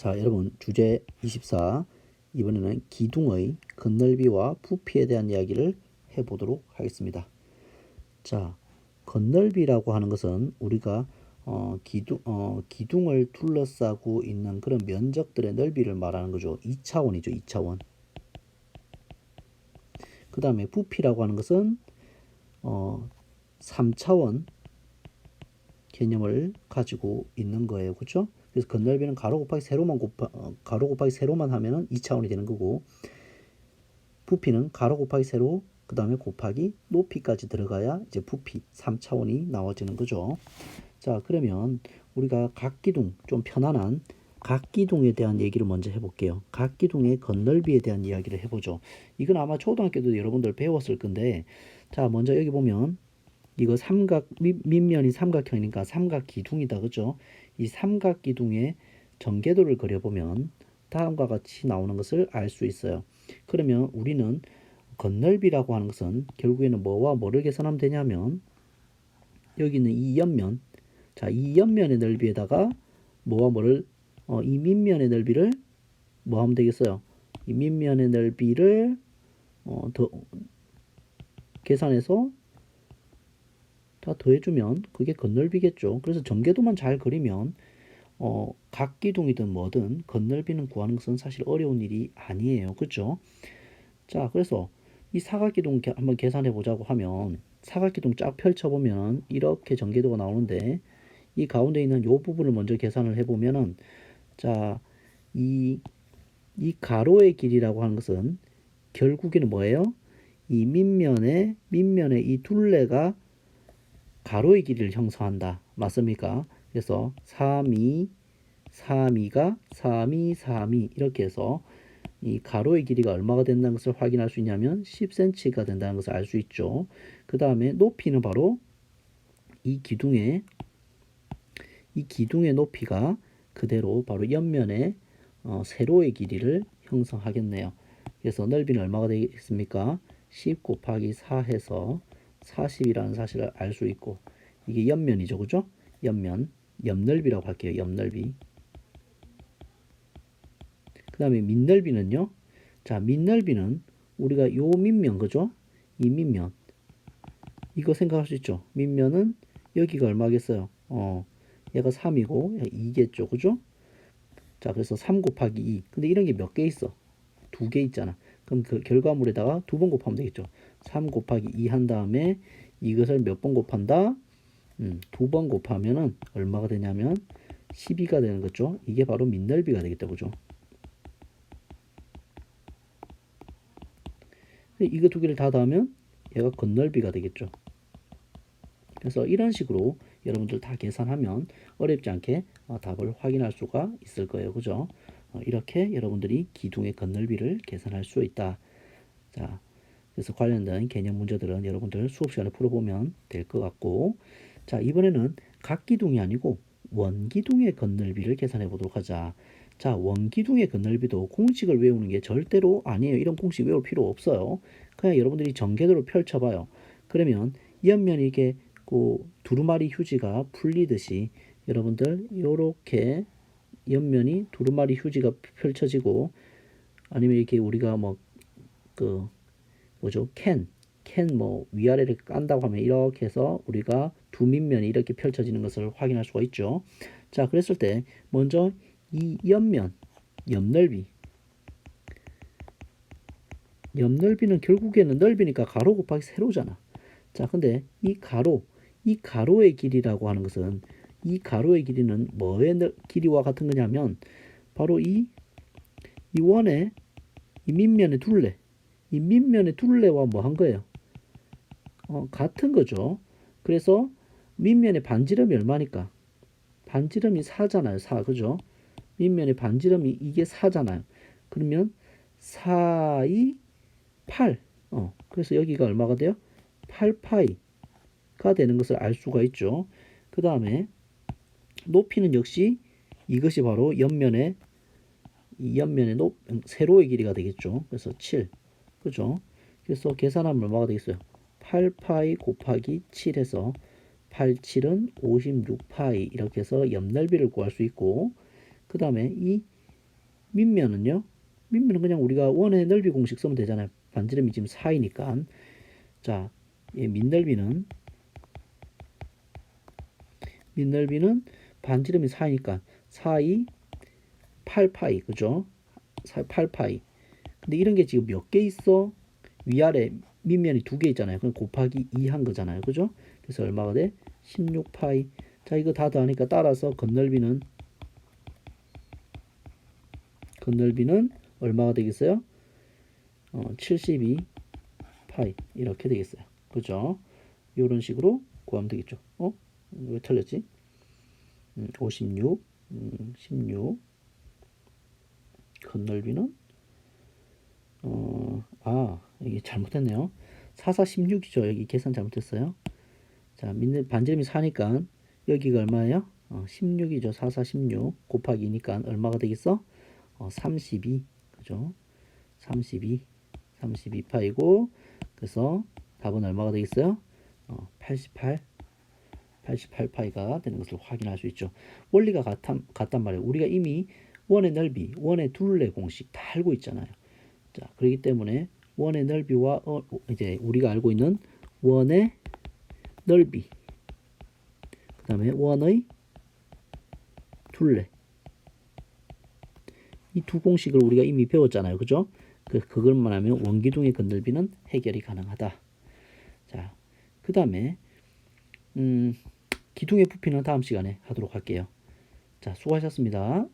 자, 여러분 주제 24 이번에는 기둥의 건널비와 부피에 대한 이야기를 해 보도록 하겠습니다. 자, 건널비라고 하는 것은 우리가 어, 기둥, 어, 기둥을 둘러싸고 있는 그런 면적들의 넓이를 말하는 거죠. 2차원이죠. 2차원. 그 다음에 부피라고 하는 것은 어, 3차원 개념을 가지고 있는 거예요. 그렇죠? 그래서 건널비는 가로 곱하기 세로만 곱하, 어, 가로 곱하기 세로만 하면은 2차원이 되는 거고 부피는 가로 곱하기 세로 그 다음에 곱하기 높이까지 들어가야 이제 부피 3차원이 나와지는 거죠. 자 그러면 우리가 각기둥 좀 편안한 각기둥에 대한 얘기를 먼저 해볼게요. 각기둥의 건널비에 대한 이야기를 해보죠. 이건 아마 초등학교도 여러분들 배웠을 건데 자 먼저 여기 보면 이거 삼각 밑, 밑면이 삼각형이니까 삼각기둥이다 그죠? 이 삼각기둥의 전개도를 그려보면 다음과 같이 나오는 것을 알 수 있어요. 그러면 우리는 건널비라고 하는 것은 결국에는 뭐와 뭐를 계산하면 되냐면 여기는 이 옆면 자 이 옆면의 넓이에다가 뭐와 뭐를 어, 이 밑면의 넓이를 뭐 하면 되겠어요? 이 밑면의 넓이를 어, 더 계산해서 다 더해주면 그게 건널비겠죠. 그래서 전개도만 잘 그리면 어, 각 기둥이든 뭐든 건널비는 구하는 것은 사실 어려운 일이 아니에요. 그렇죠? 자, 그래서 이 사각기둥 개- 한번 계산해 보자고 하면 사각기둥 쫙 펼쳐보면 이렇게 전개도가 나오는데 이 가운데 있는 요 부분을 먼저 계산을 해보면은 자, 이, 이 가로의 길이라고 하는 것은 결국에는 뭐예요? 이 밑면에, 밑면에 이 둘레가 가로의 길이를 형성한다. 맞습니까? 그래서 3, 2, 3, 2가 3, 2, 3, 2 이렇게 해서 이 가로의 길이가 얼마가 된다는 것을 확인할 수 있냐면 10cm가 된다는 것을 알 수 있죠. 그 다음에 높이는 바로 이 기둥의 이 기둥의 높이가 그대로 바로 옆면에 어, 세로의 길이를 형성하겠네요. 그래서 넓이는 얼마가 되겠습니까? 10 곱하기 4 해서 40이라는 사실을 알 수 있고 이게 옆면이죠. 그죠? 옆면 옆넓이라고 할게요. 옆넓이 그 다음에 밑넓이는요. 자 밑넓이는 우리가 요 밑면 그죠? 이 밑면 이거 생각할 수 있죠. 밑면은 여기가 얼마겠어요? 어 얘가 3이고 2겠죠. 그죠? 자 그래서 3 곱하기 2 근데 이런 게 몇 개 있어? 두 개 있잖아. 그럼 그 결과물에다가 두 번 곱하면 되겠죠. 3 곱하기 2 한 다음에 이것을 몇 번 곱한다? 음, 두 번 곱하면은 얼마가 되냐면 12가 되는 거죠. 이게 바로 밑넓이가 되겠다. 그죠? 이거 두 개를 다 더하면 얘가 건넓이가 되겠죠. 그래서 이런 식으로 여러분들 다 계산하면 어렵지 않게 어, 답을 확인할 수가 있을 거예요. 그죠? 어, 이렇게 여러분들이 기둥의 건넓이를 계산할 수 있다. 자, 그래서 관련된 개념 문제들은 여러분들 수업 시간에 풀어보면 될 것 같고 자 이번에는 각기둥이 아니고 원기둥의 건널비를 계산해 보도록 하자. 자 원기둥의 건널비도 공식을 외우는 게 절대로 아니에요. 이런 공식 외울 필요 없어요. 그냥 여러분들이 전개도를 펼쳐봐요. 그러면 옆면이 이게 그 두루마리 휴지가 풀리듯이 여러분들 요렇게 옆면이 두루마리 휴지가 펼쳐지고 아니면 이렇게 우리가 뭐 그 뭐죠? 캔, 캔뭐 위아래를 깐다고 하면 이렇게 해서 우리가 두 밑면이 이렇게 펼쳐지는 것을 확인할 수가 있죠. 자, 그랬을 때 먼저 이 옆면, 옆넓이. 옆넓이는 결국에는 넓이니까 가로 곱하기 세로잖아. 자, 근데 이 가로, 이 가로의 길이라고 하는 것은 이 가로의 길이는 뭐의 넓- 길이와 같은 거냐면 바로 이, 이 원의 이 밑면의 둘레, 이 밑면의 둘레와 뭐 한 거예요? 어, 같은 거죠. 그래서 밑면의 반지름이 얼마니까? 반지름이 4잖아요. 4. 그죠? 밑면의 반지름이 이게 4잖아요. 그러면 4, 2, 8. 어, 그래서 여기가 얼마가 돼요? 8파이가 되는 것을 알 수가 있죠. 그 다음에 높이는 역시 이것이 바로 옆면의 이 옆면의 높, 세로의 길이가 되겠죠. 그래서 7. 그죠? 그래서 계산하면 얼마가 되겠어요? 8파이 곱하기 7 해서 87은 56파이 이렇게 해서 옆넓이를 구할 수 있고 그 다음에 이 밑면은요. 밑면은 그냥 우리가 원의 넓이 공식 쓰면 되잖아요. 반지름이 지금 4이니까. 자, 이 밑넓이는 밑넓이는 반지름이 4이니까 4이 8파이 그죠? 8파이. 근데 이런 게 지금 몇 개 있어? 위아래 밑면이 두 개 있잖아요. 그럼 곱하기 2 한 거잖아요. 그죠? 그래서 얼마가 돼? 16파이. 자, 이거 다 더하니까 따라서 건넓이는 건넓이는 얼마가 되겠어요? 어, 72 파이 이렇게 되겠어요. 그죠? 이런 식으로 구하면 되겠죠. 어? 왜 틀렸지? 음, 56, 음, 16 건넓이는 어, 아, 이게 잘못했네요. 44, 16이죠. 여기 계산 잘못했어요. 자, 밑에 반지름이 4니까 여기가 얼마예요? 어, 16이죠. 44, 16 곱하기 2니까 얼마가 되겠어? 어, 32. 그죠? 32. 32파이고 그래서 답은 얼마가 되겠어요? 어, 88. 88파이가 되는 것을 확인할 수 있죠. 원리가 같단, 같단 말이에요. 우리가 이미 원의 넓이, 원의 둘레 공식 다 알고 있잖아요. 자, 그렇기 때문에 원의 넓이와 어, 이제 우리가 알고 있는 원의 넓이, 그 다음에 원의 둘레 이 두 공식을 우리가 이미 배웠잖아요. 그죠? 그, 그것만 하면 원기둥의 건널비는 해결이 가능하다. 자, 그 다음에, 음, 기둥의 부피는 다음 시간에 하도록 할게요. 자, 수고하셨습니다.